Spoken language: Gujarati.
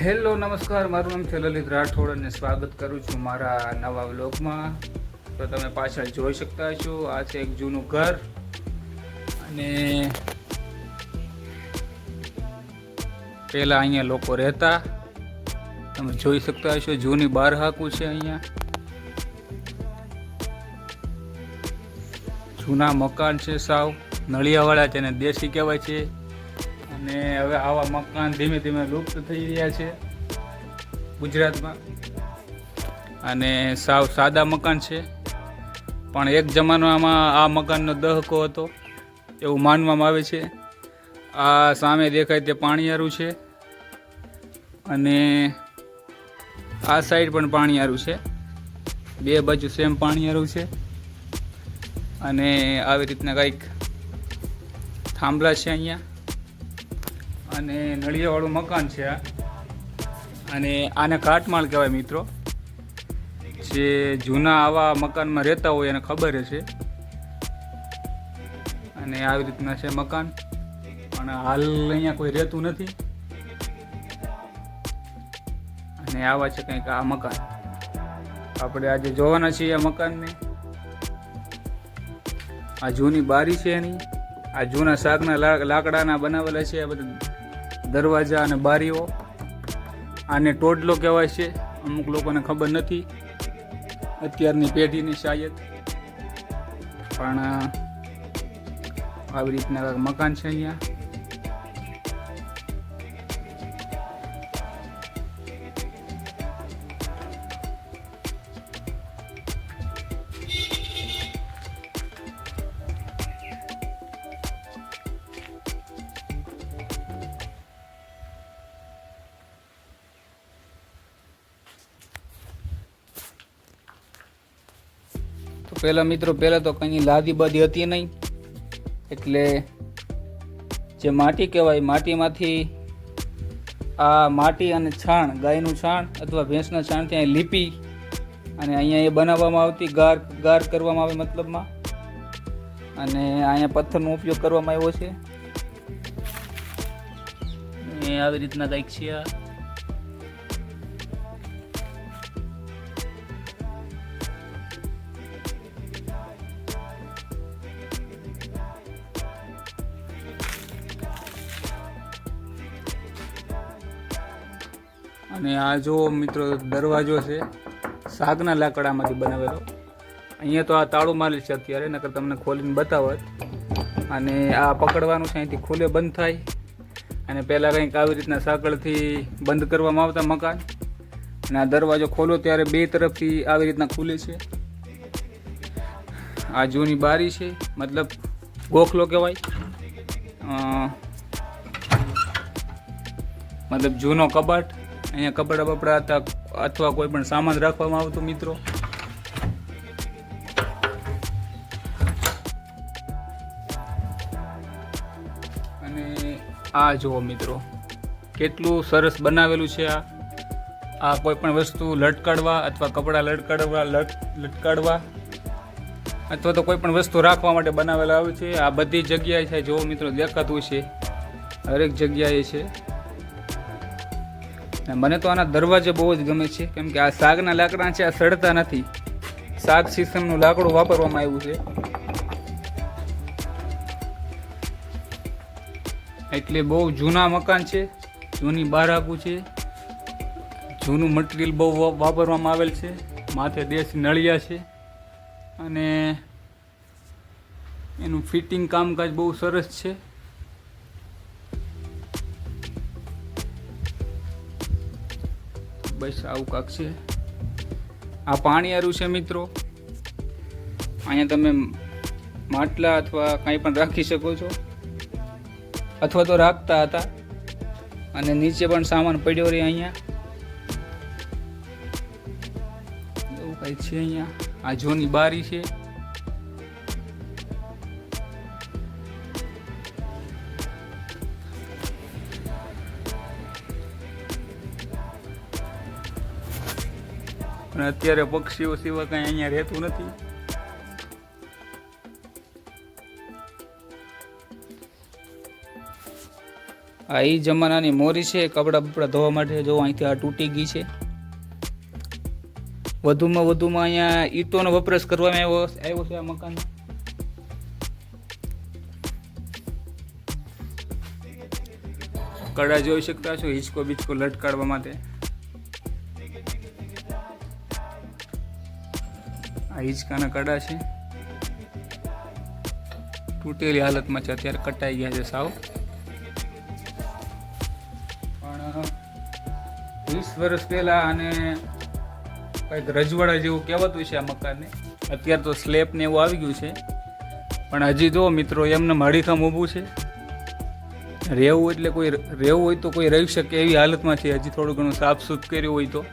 હેલો, નમસ્કાર. મારું નામ છે લલિત રાઠોડ અને સ્વાગત કરું છું મારા નવા વ્લોગમાં. તો તમે પાછળ જોઈ શકતા છો આ છે એક જૂનું ઘર. અને પહેલાં અહીંયા લોકો રહેતા. તમે જોઈ શકતા હશો, જૂની બાર હાકું છે અહીંયા. જૂના મકાન છે સાવ. નળિયાવાળા જેને દેશી કહેવાય છે. અને હવે આવા મકાન ધીમે ધીમે લુપ્ત થઈ રહ્યા છે ગુજરાતમાં. અને સાવ સાદા મકાન છે. પણ એક જમાનામાં આ મકાનનો દહકો હતો એવું માનવામાં આવે છે. આ સામે દેખાય તે પાણીયારું છે. અને આ સાઈડ પણ પાણીયારું છે. બે બાજુ સેમ પાણીયારું છે. અને આવી રીતના કંઈક થાંભલા છે અહીંયા. અને નળિયાવાળું મકાન છે આ. અને આને કાટમાળ કહેવાય મિત્રો. જે જૂના આવા મકાનમાં રહેતા હોય એને ખબર છે. અને આવી રીતના છે મકાન. પણ હાલ અહીંયા કોઈ રહેતું નથી. અને આવા છે કંઈક આ મકાન. આપણે આજે જોવાના છીએ આ મકાનને. આ જૂની બારી છે એની. આ જૂના શાકના લાકડાના બનાવેલા છે આ બધા. દરવાજા અને બારીઓ. આને ટોડલો કહેવાય છે. અમુક લોકોને ખબર નથી. અત્યારની પેઢીની શાયદ. પણ આવી રીતના મકાન છે અહીંયા. પહેલાં મિત્રો પહેલાં તો કંઈ લાદી બાદી હતી નહીં એટલે જે માટી કહેવાય, માટીમાંથી આ માટી અને છાણ, ગાયનું છાણ અથવા ભેંસના છાણ ત્યાં લીપી અને અહીંયા એ બનાવવામાં આવતી, ગાર ગાર કરવામાં આવે મતલબમાં. અને અહીંયા પથ્થરનો ઉપયોગ કરવામાં આવ્યો છે. આવી રીતના કંઈક છે આ. અને આ જો મિત્રો દરવાજો છે સાગના લાકડામાંથી બનાવેલો. અહીંયા તો આ તાળું મારેલ છે અત્યારે, નકર તમને ખોલીને બતાવત. અને આ પકડવાનું છે, અહીંથી ખુલે બંધ થાય. અને પહેલાં કંઈક આવી રીતના સાંકળથી બંધ કરવામાં આવતા મકાન. અને આ દરવાજો ખોલો ત્યારે બે તરફથી આવી રીતના ખુલે છે. આ જૂની બારી છે, મતલબ ગોખલો કહેવાય. મતલબ જૂનો કબાટ. અહીંયા કપડા બપડા હતા, અથવા કોઈ પણ સામાન રાખવામાં આવતો, મિત્રો. અને આ જુઓ, મિત્રો. કેટલું સરસ બનાવેલું છે આ. આ કોઈ પણ વસ્તુ લટકાડવા અથવા કપડાં લટકાડવા, લટ, લટકાડવા અથવા તો કોઈ પણ વસ્તુ રાખવા માટે બનાવેલા આવે છે. આ બધી જગ્યાએ છે. જો મિત્રો, દેખાતું છે હરેક જગ્યાએ છે. મને તો આના દરવાજા બહુ જ ગમે છે. કેમ કે આ સાગના લાકડા છે, આ સડતા નથી. સાગ સિસ્ટમનું લાકડું વાપરવામાં આવ્યું છે. એટલે બહુ જૂના મકાન છે, જૂની બારાકું છે. જૂનું મટીરિયલ બહુ વાપરવામાં આવેલ છે. માથે દેશી નળિયા છે. અને એનું ફિટિંગ કામકાજ બહુ સરસ છે. બસ આવું કાંક છે. આ પાણીયારું છે મિત્રો. અહીંયા તમે માટલા અથવા કાંઈ પણ રાખી શકો છો. અથવા તો રાખતા હતા. અને નીચે પણ સામાન પડ્યો રહે અહીંયા. એવું કંઈ છે અહીંયા. આ જોની બારી છે. અને અત્યારે પક્ષીઓ સિવાય કાંઈ અહીંયા રહેતું નથી. આ એ જમાનાની મોરી છે, કપડાં બપડા ધોવા માટે જો અહીંથી આ તૂટી ગઈ છે. વધુમાં વધુમાં અહીંયા ઈંટોનો વપરાશ કરવામાં આવ્યો આવ્યો છે આ મકાન. કડા જોઈ શકતા છો હિંચકો બીચકો લટકાડવા માટે. આ હિંચકાના કડા છે. તૂટેલી હાલતમાં છે, અત્યારે કટાઈ ગયા છે સાવ. પણ વીસ વર્ષ પહેલા આને કંઈક રજવાડા જેવું કહેવાતું છે આ મકાનને. અત્યારે તો સ્લેબ ને એવું આવી ગયું છે. પણ હજી જો મિત્રો, એમને માળીખામ ઊભું છે. રહેવું એટલે કોઈ, રહેવું હોય તો કોઈ રહી શકે એવી હાલતમાં છે. હજી થોડું ઘણું સાફ સૂફ કર્યું હોય તો.